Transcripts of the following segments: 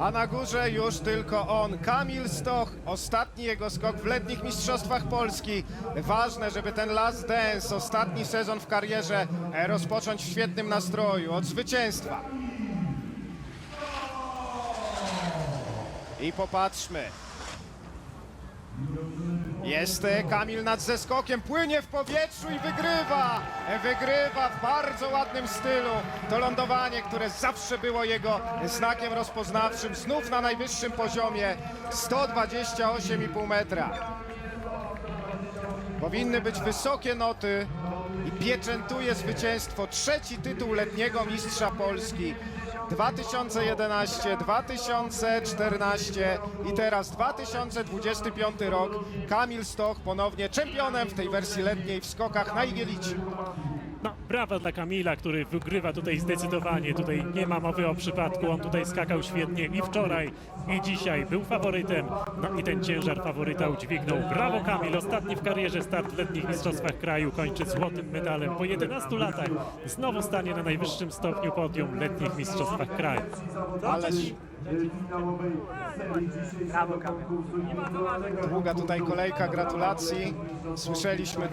A na górze już tylko on, Kamil Stoch. Ostatni jego skok w letnich mistrzostwach Polski. Ważne, żeby ten last dance, ostatni sezon w karierze e, rozpocząć w świetnym nastroju, od zwycięstwa. I popatrzmy. Jest Kamil nad zeskokiem, płynie w powietrzu i wygrywa. Wygrywa w bardzo ładnym stylu. To lądowanie, które zawsze było jego znakiem rozpoznawczym, znów na najwyższym poziomie 128,5 metra. Powinny być wysokie noty i pieczętuje zwycięstwo. Trzeci tytuł letniego mistrza Polski. 2011, 2014 i teraz 2025 rok. Kamil Stoch ponownie czempionem w tej wersji letniej w skokach na Igielici. No, brawa dla Kamila, który wygrywa tutaj zdecydowanie. Tutaj nie ma mowy o przypadku. On tutaj skakał świetnie i wczoraj, i dzisiaj. Był faworytem. No i ten ciężar faworyta udźwignął. Brawo Kamil, ostatni w karierze start w letnich mistrzostwach kraju. Kończy złotym medalem. Po 11 latach znowu stanie na najwyższym stopniu podium letnich mistrzostwach kraju. Ależ Brawo, Kamil. długa tutaj kolejka gratulacji. Słyszeliśmy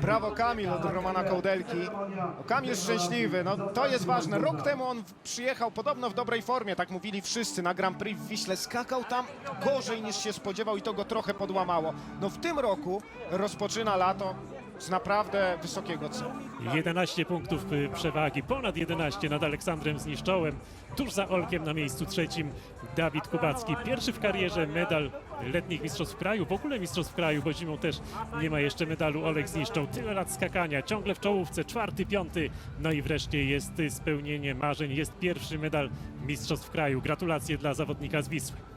brawo Kamil od Romana Kołdelki. No, Kamil szczęśliwy, no to jest ważne. Rok temu on przyjechał podobno w dobrej formie, tak mówili wszyscy, na Grand Prix w Wiśle. Skakał tam gorzej niż się spodziewał i to go trochę podłamało. No w tym roku rozpoczyna lato z naprawdę wysokiego celu. 11 punktów y, przewagi, ponad 11 nad Aleksandrem Zniszczołem. Tuż za Olkiem na miejscu trzecim Dawid Kubacki. Pierwszy w karierze medal letnich mistrzostw kraju, w ogóle mistrzostw kraju, bo zimą też nie ma jeszcze medalu Olek Zniszczą. Tyle lat skakania, ciągle w czołówce, czwarty, piąty. No i wreszcie jest spełnienie marzeń, jest pierwszy medal mistrzostw kraju. Gratulacje dla zawodnika z Wisły.